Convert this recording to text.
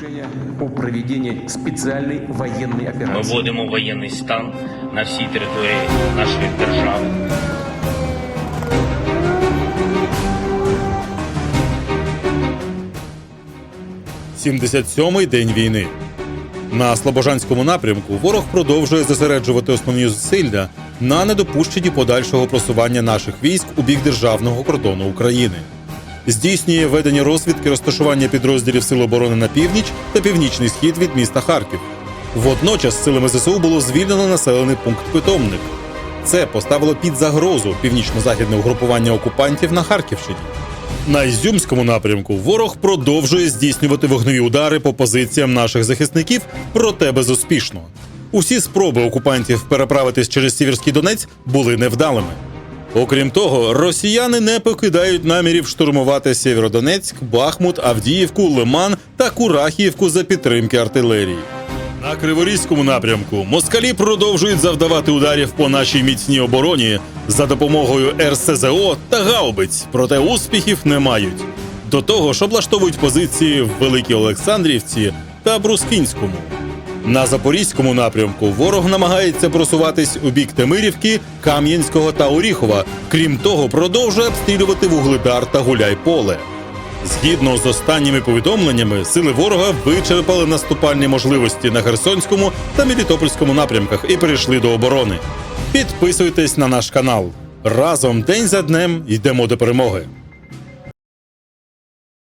решение о проведении специальной военной Ми вводимо воєнний стан на всій території нашої держави. – 77-й день війни. На Слобожанському напрямку ворог продовжує зосереджувати основні зусилля на недопущенні подальшого просування наших військ у бік державного кордону України. Здійснює ведення розвідки розташування підрозділів Сил оборони на північ та північний схід від міста Харків. Водночас силами ЗСУ було звільнено населений пункт Питомник. Це поставило під загрозу північно-західне угрупування окупантів на Харківщині. На Ізюмському напрямку ворог продовжує здійснювати вогневі удари по позиціям наших захисників, проте безуспішно. Усі спроби окупантів переправитись через Сіверський Донець були невдалими. Окрім того, росіяни не покидають намірів штурмувати Сєвєродонецьк, Бахмут, Авдіївку, Лиман та Курахіївку за підтримки артилерії. На Криворізькому напрямку москалі продовжують завдавати ударів по нашій міцній обороні за допомогою РСЗО та гаубиць, проте успіхів не мають. До того ж облаштовують позиції в Великій Олександрівці та Брускінському. На Запорізькому напрямку ворог намагається просуватись у бік Темирівки, Кам'янського та Оріхова. Крім того, продовжує обстрілювати Вугледар та Гуляйполе. Згідно з останніми повідомленнями, сили ворога вичерпали наступальні можливості на Херсонському та Мелітопольському напрямках і перейшли до оборони. Підписуйтесь на наш канал. Разом день за днем йдемо до перемоги.